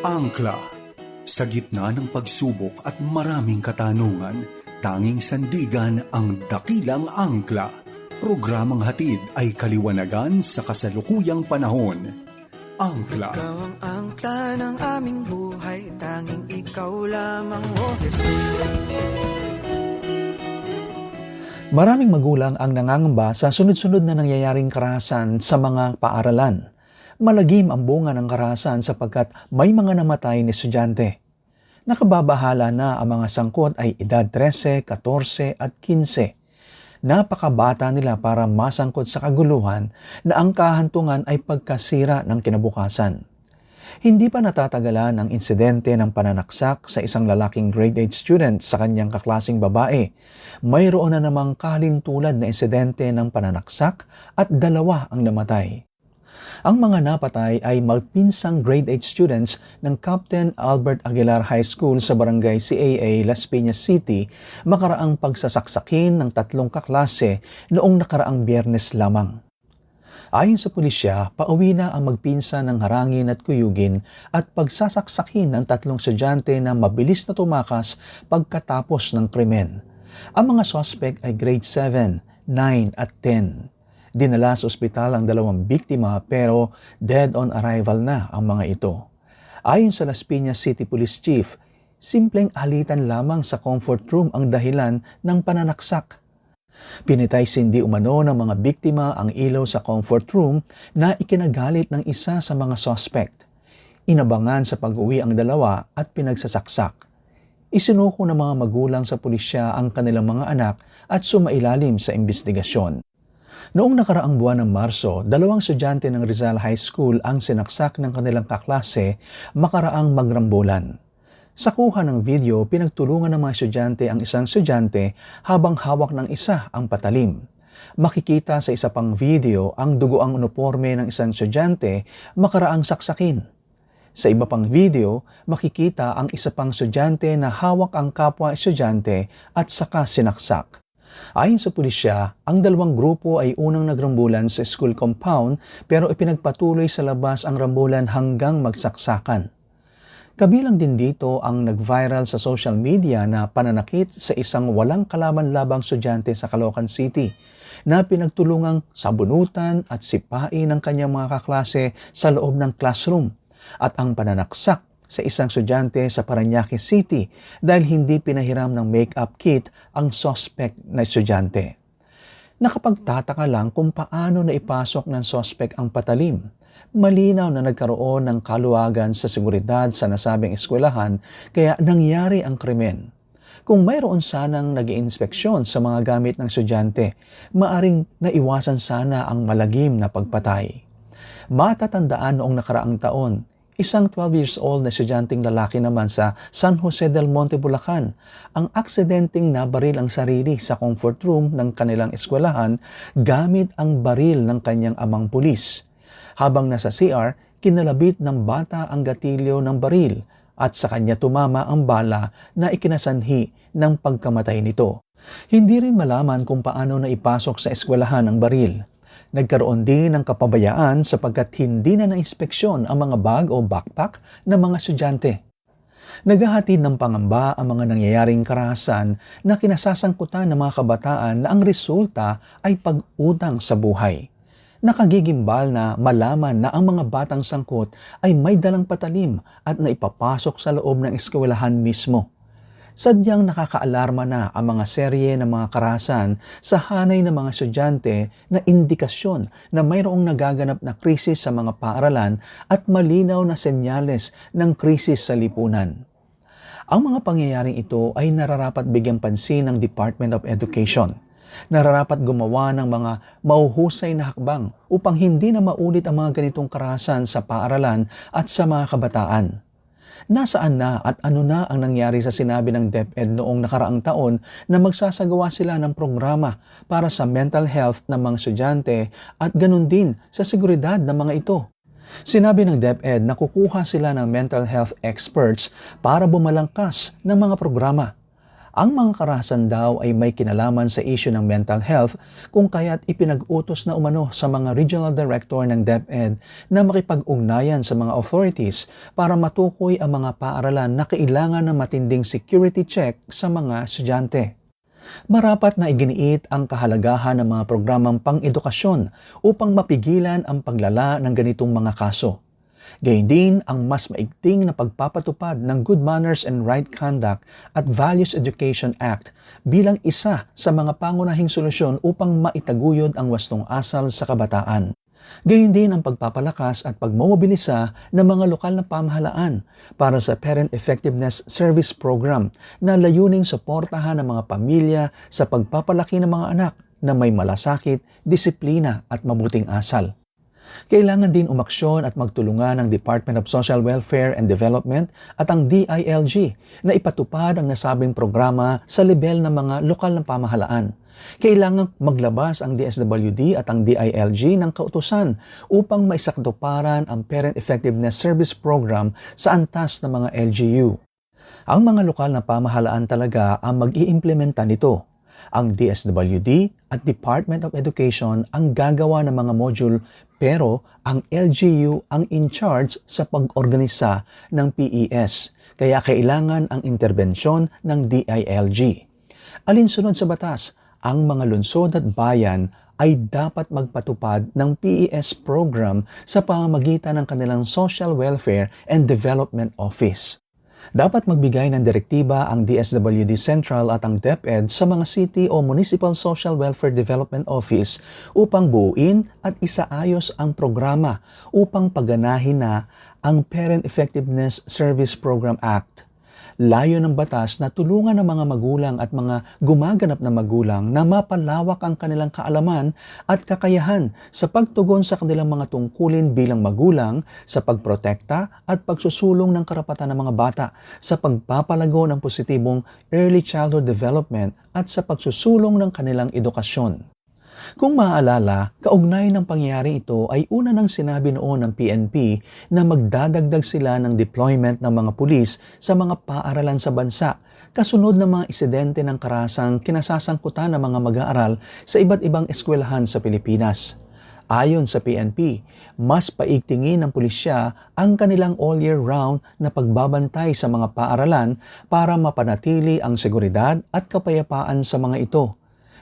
Angkla. Sa gitna ng pagsubok at maraming katanungan, tanging sandigan ang dakilang angkla. Programang hatid ay kaliwanagan sa kasalukuyang panahon. Angkla. Ikaw ang angkla ng aming buhay Tanging ikaw lamang, O Jesus Maraming magulang ang nangangamba sa sunod-sunod na nangyayaring karahasan sa mga paaralan. Malagim ang bunga ng karahasan sapagkat may mga namatay ni estudyante. Nakababahala na ang mga sangkot ay edad 13, 14 at 15. Napakabata nila para masangkot sa kaguluhan na ang kahantungan ay pagkasira ng kinabukasan. Hindi pa natatagalan ang insidente ng pananaksak sa isang lalaking grade 8 student sa kanyang kaklasing babae. Mayroon na namang kalintulad na insidente ng pananaksak at dalawa ang namatay. Ang mga napatay ay magpinsang grade 8 students ng Captain Albert Aguilar High School sa barangay CAA, Las Piñas City makaraang pagsasaksakin ng tatlong kaklase noong nakaraang biyernes lamang. Ayon sa pulisya, pauwi na ang magpinsa ng harangin at kuyugin at pagsasaksakin ng tatlong estudyante na mabilis na tumakas pagkatapos ng krimen. Ang mga suspect ay grade 7, 9 at 10. Dinala sa ospital ang dalawang biktima pero dead on arrival na ang mga ito. Ayon sa Las Piñas City Police Chief, simpleng alitan lamang sa comfort room ang dahilan ng pananaksak Pinitay sindi umano ng mga biktima ang ilaw sa comfort room na ikinagalit ng isa sa mga suspect. Inabangan sa pag-uwi ang dalawa at pinagsasaksak. Isinuko ng mga magulang sa pulisya ang kanilang mga anak at sumailalim sa investigasyon. Noong nakaraang buwan ng Marso, dalawang estudyante ng Rizal High School ang sinaksak ng kanilang kaklase makaraang magrambulan. Sa kuha ng video, pinagtulungan ng mga estudyante ang isang estudyante habang hawak ng isa ang patalim. Makikita sa isa pang video ang dugo ang uniforme ng isang estudyante makaraang saksakin. Sa iba pang video, makikita ang isa pang estudyante na hawak ang kapwa estudyante at saka sinaksak. Ayon sa pulisya, ang dalawang grupo ay unang nagrambulan sa school compound pero ipinagpatuloy sa labas ang rambulan hanggang magsaksakan. Kabilang din dito ang nag-viral sa social media na pananakit sa isang walang kalaban-labang estudyante sa Caloocan City na pinagtulungang sabunutan at sipain ng kanyang mga kaklase sa loob ng classroom at ang pananaksak sa isang estudyante sa Paranaque City dahil hindi pinahiram ng make-up kit ang suspect na estudyante. Nakapagtataka lang kung paano na ipasok ng suspect ang patalim malinaw na nagkaroon ng kaluwagan sa seguridad sa nasabing eskwelahan kaya nangyari ang krimen. Kung mayroon sanang nag inspeksyon sa mga gamit ng estudyante, maaring naiwasan sana ang malagim na pagpatay. Matatandaan noong nakaraang taon, isang 12 years old na estudyanteng lalaki naman sa San Jose del Monte, Bulacan, ang aksidenteng nabaril ang sarili sa comfort room ng kanilang eskwelahan gamit ang baril ng kanyang amang pulis. Habang nasa CR, kinalabit ng bata ang gatilyo ng baril at sa kanya tumama ang bala na ikinasanhi ng pagkamatay nito. Hindi rin malaman kung paano na ipasok sa eskwelahan ang baril. Nagkaroon din ng kapabayaan sapagkat hindi na na-inspeksyon ang mga bag o backpack ng mga estudyante. Naghahatid ng pangamba ang mga nangyayaring karahasan na kinasasangkutan ng mga kabataan na ang resulta ay pag-utang sa buhay nakagigimbal na malaman na ang mga batang sangkot ay may dalang patalim at naipapasok sa loob ng eskwelahan mismo. Sadyang nakakaalarma na ang mga serye ng mga karahasan sa hanay ng mga estudyante na indikasyon na mayroong nagaganap na krisis sa mga paaralan at malinaw na senyales ng krisis sa lipunan. Ang mga pangyayaring ito ay nararapat bigyang pansin ng Department of Education – nararapat gumawa ng mga mauhusay na hakbang upang hindi na maulit ang mga ganitong karahasan sa paaralan at sa mga kabataan. Nasaan na at ano na ang nangyari sa sinabi ng DepEd noong nakaraang taon na magsasagawa sila ng programa para sa mental health ng mga estudyante at ganun din sa seguridad ng mga ito. Sinabi ng DepEd na kukuha sila ng mental health experts para bumalangkas ng mga programa Ang mga karahasan daw ay may kinalaman sa issue ng mental health kung kaya't ipinag-utos na umano sa mga regional director ng DepEd na makipag-ugnayan sa mga authorities para matukoy ang mga paaralan na kailangan ng matinding security check sa mga estudyante. Marapat na iginiit ang kahalagahan ng mga programang pang-edukasyon upang mapigilan ang paglala ng ganitong mga kaso. Gayun din ang mas maigting na pagpapatupad ng Good Manners and Right Conduct at Values Education Act bilang isa sa mga pangunahing solusyon upang maitaguyod ang wastong asal sa kabataan. Gayun din ang pagpapalakas at pagmomobilisa ng mga lokal na pamahalaan para sa Parent Effectiveness Service Program na layuning suportahan ng mga pamilya sa pagpapalaki ng mga anak na may malasakit, disiplina at mabuting asal. Kailangan din umaksyon at magtulungan ng Department of Social Welfare and Development at ang DILG na ipatupad ang nasabing programa sa level ng mga lokal na pamahalaan. Kailangan maglabas ang DSWD at ang DILG ng kautusan upang maisaktuparan ang Parent Effectiveness Service Program sa antas ng mga LGU. Ang mga lokal na pamahalaan talaga ang mag-iimplementa nito. Ang DSWD at Department of Education ang gagawa ng mga module pero ang LGU ang in charge sa pag-organisa ng PES kaya kailangan ang intervensyon ng DILG. Alinsunod sa batas, ang mga lungsod at bayan ay dapat magpatupad ng PES program sa pamamagitan ng kanilang Social Welfare and Development Office. Dapat magbigay ng direktiba ang DSWD Central at ang DepEd sa mga City o Municipal Social Welfare Development Office upang buuin at isaayos ang programa upang paganahin na ang Parent Effectiveness Service Program Act layo ng batas na tulungan ng mga magulang at mga gumaganap na magulang na mapalawak ang kanilang kaalaman at kakayahan sa pagtugon sa kanilang mga tungkulin bilang magulang sa pagprotekta at pagsusulong ng karapatan ng mga bata sa pagpapalago ng positibong early childhood development at sa pagsusulong ng kanilang edukasyon. Kung maaalala, kaugnay ng pangyayari ito ay una nang sinabi noon ng PNP na magdadagdag sila ng deployment ng mga pulis sa mga paaralan sa bansa kasunod ng mga insidente ng karasang kinasasangkutan ng mga mag-aaral sa iba't ibang eskwelahan sa Pilipinas. Ayon sa PNP, mas paigtingin ng pulisya ang kanilang all year round na pagbabantay sa mga paaralan para mapanatili ang seguridad at kapayapaan sa mga ito.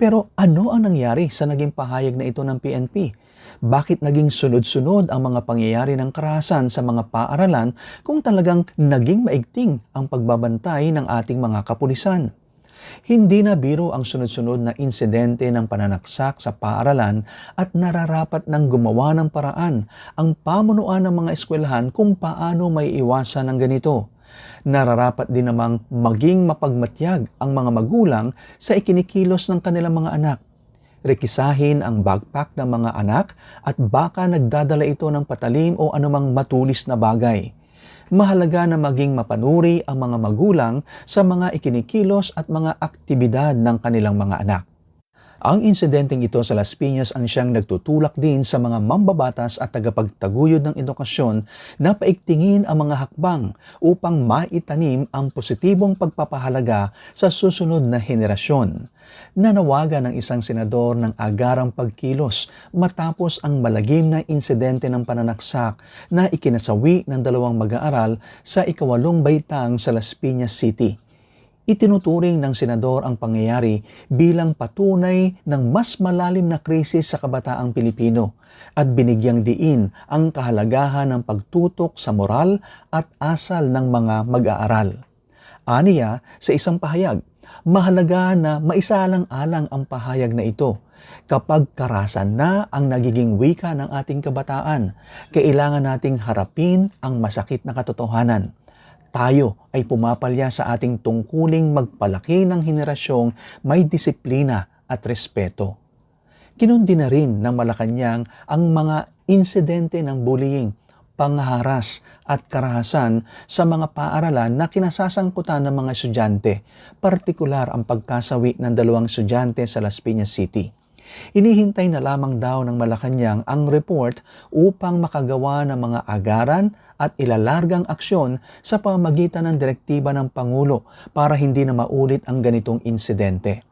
Pero ano ang nangyari sa naging pahayag na ito ng PNP? Bakit naging sunod-sunod ang mga pangyayari ng karahasan sa mga paaralan kung talagang naging maigting ang pagbabantay ng ating mga kapulisan? Hindi na biro ang sunod-sunod na insidente ng pananaksak sa paaralan at nararapat ng gumawa ng paraan ang pamunuan ng mga eskwelahan kung paano may iwasan ng ganito nararapat din namang maging mapagmatyag ang mga magulang sa ikinikilos ng kanilang mga anak. Rekisahin ang backpack ng mga anak at baka nagdadala ito ng patalim o anumang matulis na bagay. Mahalaga na maging mapanuri ang mga magulang sa mga ikinikilos at mga aktibidad ng kanilang mga anak. Ang insidenteng ito sa Las Piñas ang siyang nagtutulak din sa mga mambabatas at tagapagtaguyod ng edukasyon na paigtingin ang mga hakbang upang maitanim ang positibong pagpapahalaga sa susunod na henerasyon. Nanawagan ng isang senador ng agarang pagkilos matapos ang malagim na insidente ng pananaksak na ikinasawi ng dalawang mag-aaral sa ikawalong baitang sa Las Piñas City itinuturing ng senador ang pangyayari bilang patunay ng mas malalim na krisis sa kabataang Pilipino at binigyang diin ang kahalagahan ng pagtutok sa moral at asal ng mga mag-aaral. Aniya sa isang pahayag, mahalaga na maisalang-alang ang pahayag na ito kapag karasan na ang nagiging wika ng ating kabataan, kailangan nating harapin ang masakit na katotohanan tayo ay pumapalya sa ating tungkuling magpalaki ng henerasyong may disiplina at respeto. Kinundi na rin ng Malacanang ang mga insidente ng bullying, pangharas at karahasan sa mga paaralan na kinasasangkutan ng mga estudyante, partikular ang pagkasawi ng dalawang estudyante sa Las Piñas City. Inihintay na lamang daw ng Malacanang ang report upang makagawa ng mga agaran at ilalargang aksyon sa pamagitan ng direktiba ng Pangulo para hindi na maulit ang ganitong insidente.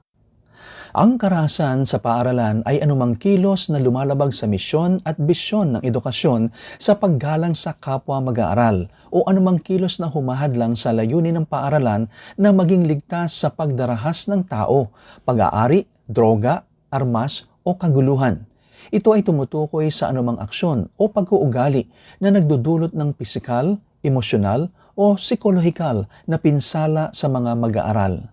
Ang karahasan sa paaralan ay anumang kilos na lumalabag sa misyon at bisyon ng edukasyon sa paggalang sa kapwa mag-aaral o anumang kilos na humahadlang sa layunin ng paaralan na maging ligtas sa pagdarahas ng tao, pag-aari, droga, armas o kaguluhan. Ito ay tumutukoy sa anumang aksyon o pag-uugali na nagdudulot ng pisikal, emosyonal o psikolohikal na pinsala sa mga mag-aaral.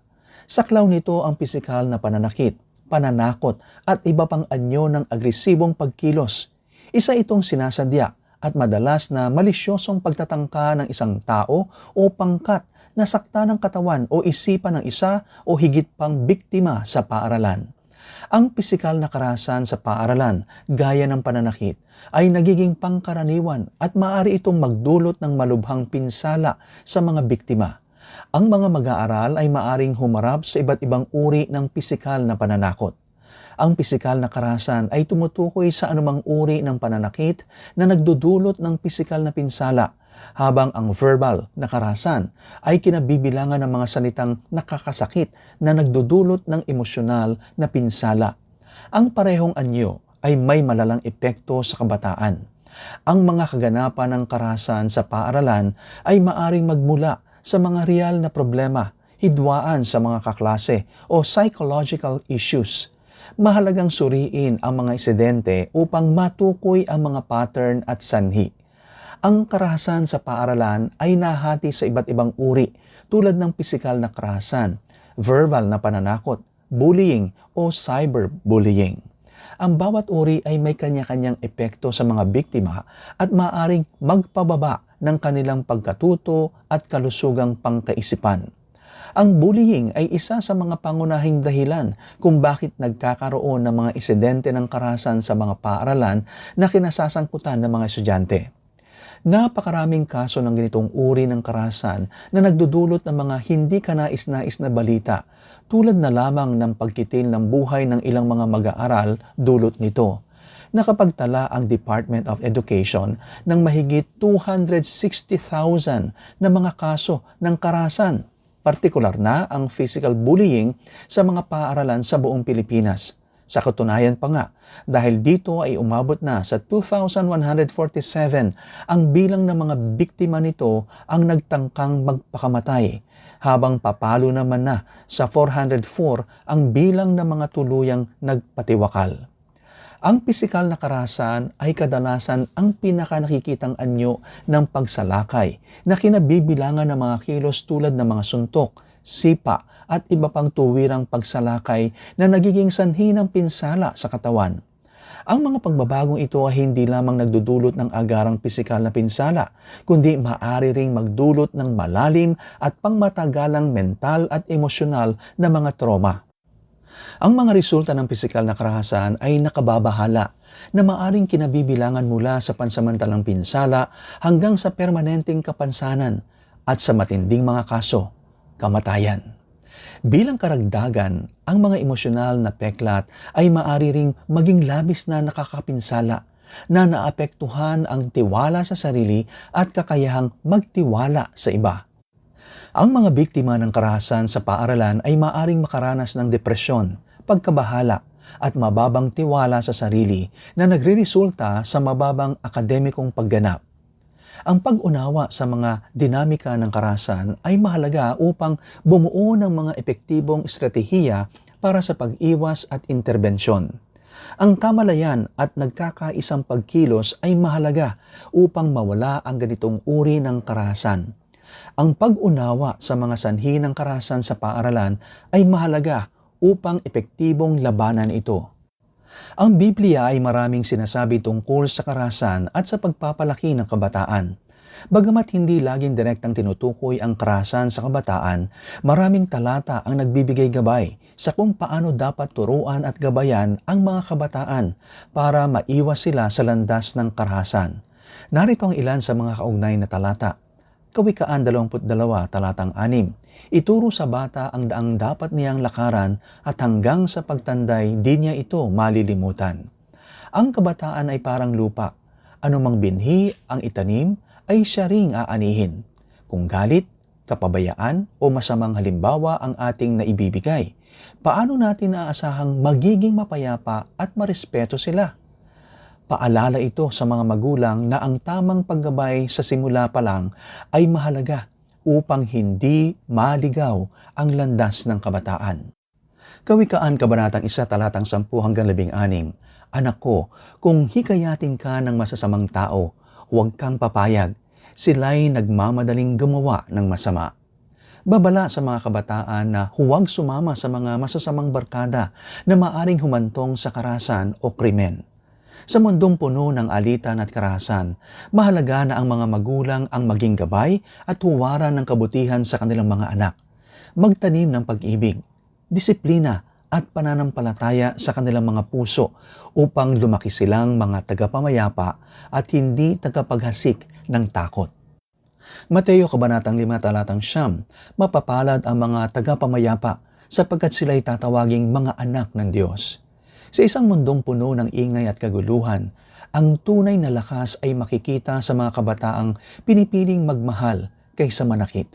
Saklaw nito ang pisikal na pananakit, pananakot at iba pang anyo ng agresibong pagkilos. Isa itong sinasadya at madalas na malisyosong pagtatangka ng isang tao o pangkat na sakta ng katawan o isipan ng isa o higit pang biktima sa paaralan. Ang pisikal na karahasan sa paaralan, gaya ng pananakit, ay nagiging pangkaraniwan at maaari itong magdulot ng malubhang pinsala sa mga biktima ang mga mag-aaral ay maaring humarap sa iba't ibang uri ng pisikal na pananakot. Ang pisikal na karahasan ay tumutukoy sa anumang uri ng pananakit na nagdudulot ng pisikal na pinsala, habang ang verbal na karahasan ay kinabibilangan ng mga salitang nakakasakit na nagdudulot ng emosyonal na pinsala. Ang parehong anyo ay may malalang epekto sa kabataan. Ang mga kaganapan ng karahasan sa paaralan ay maaring magmula sa mga real na problema, hidwaan sa mga kaklase o psychological issues. Mahalagang suriin ang mga insidente upang matukoy ang mga pattern at sanhi. Ang karahasan sa paaralan ay nahati sa iba't ibang uri tulad ng pisikal na karahasan, verbal na pananakot, bullying o cyberbullying. Ang bawat uri ay may kanya-kanyang epekto sa mga biktima at maaring magpababa ng kanilang pagkatuto at kalusugang pangkaisipan. Ang bullying ay isa sa mga pangunahing dahilan kung bakit nagkakaroon ng mga insidente ng karahasan sa mga paaralan na kinasasangkutan ng mga estudyante. Napakaraming kaso ng ganitong uri ng karahasan na nagdudulot ng mga hindi kanais-nais na balita tulad na lamang ng pagkitil ng buhay ng ilang mga mag-aaral dulot nito. Nakapagtala ang Department of Education ng mahigit 260,000 na mga kaso ng karasan, partikular na ang physical bullying sa mga paaralan sa buong Pilipinas. Sa katunayan pa nga, dahil dito ay umabot na sa 2,147 ang bilang ng mga biktima nito ang nagtangkang magpakamatay habang papalo naman na sa 404 ang bilang ng mga tuluyang nagpatiwakal. Ang pisikal na karahasan ay kadalasan ang pinakanakikitang anyo ng pagsalakay na kinabibilangan ng mga kilos tulad ng mga suntok, sipa at iba pang tuwirang pagsalakay na nagiging sanhi ng pinsala sa katawan. Ang mga pagbabagong ito ay hindi lamang nagdudulot ng agarang pisikal na pinsala, kundi maaari ring magdulot ng malalim at pangmatagalang mental at emosyonal na mga trauma. Ang mga resulta ng pisikal na karahasan ay nakababahala na maaring kinabibilangan mula sa pansamantalang pinsala hanggang sa permanenteng kapansanan at sa matinding mga kaso, kamatayan. Bilang karagdagan, ang mga emosyonal na peklat ay maari ring maging labis na nakakapinsala na naapektuhan ang tiwala sa sarili at kakayahang magtiwala sa iba. Ang mga biktima ng karahasan sa paaralan ay maaring makaranas ng depresyon, pagkabahala, at mababang tiwala sa sarili na nagreresulta sa mababang akademikong pagganap. Ang pag-unawa sa mga dinamika ng karahasan ay mahalaga upang bumuo ng mga epektibong estratehiya para sa pag-iwas at interbensyon. Ang kamalayan at nagkakaisang pagkilos ay mahalaga upang mawala ang ganitong uri ng karahasan. Ang pag-unawa sa mga sanhi ng karahasan sa paaralan ay mahalaga upang epektibong labanan ito. Ang Biblia ay maraming sinasabi tungkol sa karahasan at sa pagpapalaki ng kabataan. Bagamat hindi laging direktang tinutukoy ang karahasan sa kabataan, maraming talata ang nagbibigay gabay sa kung paano dapat turuan at gabayan ang mga kabataan para maiwas sila sa landas ng karahasan. Narito ang ilan sa mga kaugnay na talata. Kawikaan 22, talatang 6. Ituro sa bata ang daang dapat niyang lakaran at hanggang sa pagtanday di niya ito malilimutan. Ang kabataan ay parang lupa. Anumang binhi ang itanim ay siya ring aanihin. Kung galit, kapabayaan o masamang halimbawa ang ating naibibigay, paano natin aasahang magiging mapayapa at marespeto sila? Paalala ito sa mga magulang na ang tamang paggabay sa simula pa lang ay mahalaga upang hindi maligaw ang landas ng kabataan. Kawikaan Kabanatang 1 talatang 10 hanggang 16 Anak ko, kung hikayatin ka ng masasamang tao, huwag kang papayag. Sila'y nagmamadaling gumawa ng masama. Babala sa mga kabataan na huwag sumama sa mga masasamang barkada na maaring humantong sa karasan o krimen. Sa mundong puno ng alitan at karahasan, mahalaga na ang mga magulang ang maging gabay at huwaran ng kabutihan sa kanilang mga anak. Magtanim ng pag-ibig, disiplina at pananampalataya sa kanilang mga puso upang lumaki silang mga tagapamayapa at hindi tagapaghasik ng takot. Mateo Kabanatang 5 Talatang Siyam, mapapalad ang mga tagapamayapa sapagkat sila'y tatawaging mga anak ng Diyos. Sa isang mundong puno ng ingay at kaguluhan, ang tunay na lakas ay makikita sa mga kabataang pinipiling magmahal kaysa manakit,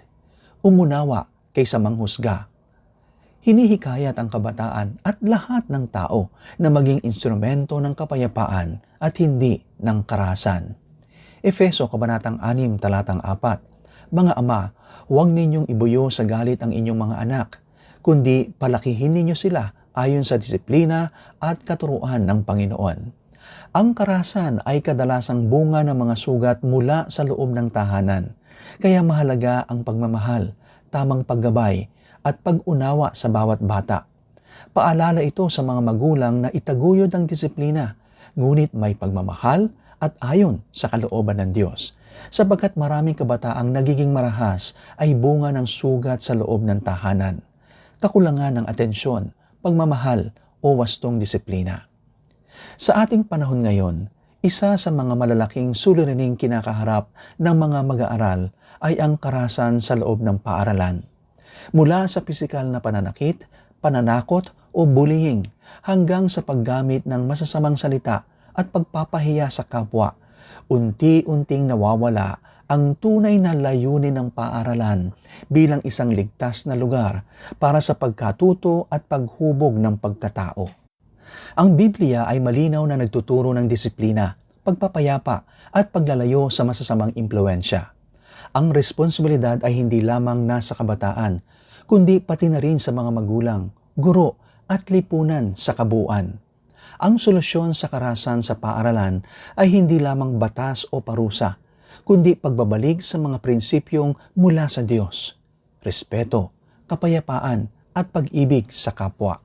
umunawa kaysa manghusga. Hinihikayat ang kabataan at lahat ng tao na maging instrumento ng kapayapaan at hindi ng karahasan. Efeso Kabanatang 6 Talatang 4 Mga ama, huwag ninyong ibuyo sa galit ang inyong mga anak, kundi palakihin ninyo sila ayon sa disiplina at katuruan ng Panginoon. Ang karasan ay kadalasang bunga ng mga sugat mula sa loob ng tahanan. Kaya mahalaga ang pagmamahal, tamang paggabay, at pag-unawa sa bawat bata. Paalala ito sa mga magulang na itaguyod ang disiplina, ngunit may pagmamahal at ayon sa kalooban ng Diyos. Sapagkat maraming kabataang nagiging marahas ay bunga ng sugat sa loob ng tahanan, kakulangan ng atensyon, pagmamahal o wastong disiplina. Sa ating panahon ngayon, isa sa mga malalaking suliraning kinakaharap ng mga mag-aaral ay ang karasan sa loob ng paaralan. Mula sa pisikal na pananakit, pananakot o bullying hanggang sa paggamit ng masasamang salita at pagpapahiya sa kapwa, unti-unting nawawala ang tunay na layunin ng paaralan bilang isang ligtas na lugar para sa pagkatuto at paghubog ng pagkatao. Ang Biblia ay malinaw na nagtuturo ng disiplina, pagpapayapa at paglalayo sa masasamang impluensya. Ang responsibilidad ay hindi lamang nasa kabataan, kundi pati na rin sa mga magulang, guro at lipunan sa kabuuan. Ang solusyon sa karasan sa paaralan ay hindi lamang batas o parusa, kundi pagbabalik sa mga prinsipyong mula sa Diyos, respeto, kapayapaan at pag-ibig sa kapwa.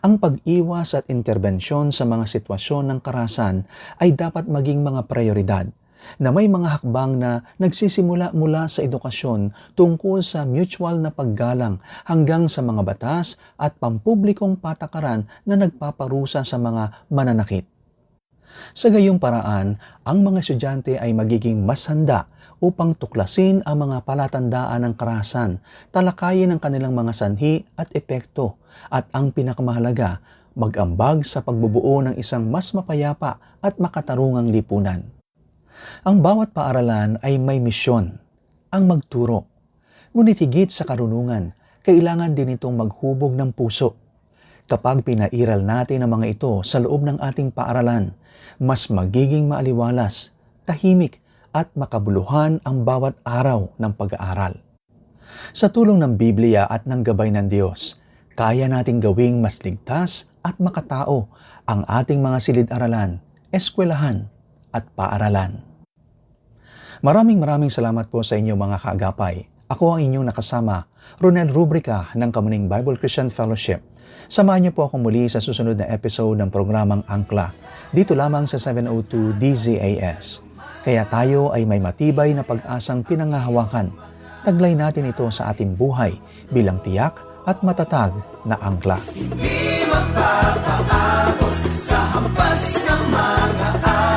Ang pag-iwas at interbensyon sa mga sitwasyon ng karasan ay dapat maging mga prioridad na may mga hakbang na nagsisimula mula sa edukasyon tungkol sa mutual na paggalang hanggang sa mga batas at pampublikong patakaran na nagpaparusa sa mga mananakit. Sa gayong paraan, ang mga estudyante ay magiging mas handa upang tuklasin ang mga palatandaan ng karahasan, talakayin ang kanilang mga sanhi at epekto, at ang pinakamahalaga, mag-ambag sa pagbubuo ng isang mas mapayapa at makatarungang lipunan. Ang bawat paaralan ay may misyon, ang magturo. Ngunit higit sa karunungan, kailangan din itong maghubog ng puso. Kapag pinairal natin ang mga ito sa loob ng ating paaralan, mas magiging maaliwalas, tahimik at makabuluhan ang bawat araw ng pag-aaral. Sa tulong ng Biblia at ng gabay ng Diyos, kaya nating gawing mas ligtas at makatao ang ating mga silid-aralan, eskwelahan at paaralan. Maraming maraming salamat po sa inyo mga kaagapay. Ako ang inyong nakasama, Ronel Rubrica ng Kamuning Bible Christian Fellowship. Samahan niyo po ako muli sa susunod na episode ng programang Angkla, dito lamang sa 702 DZAS. Kaya tayo ay may matibay na pag-asang pinangahawakan. Taglay natin ito sa ating buhay bilang tiyak at matatag na angkla. Di magpapaagos sa hampas ng mga alon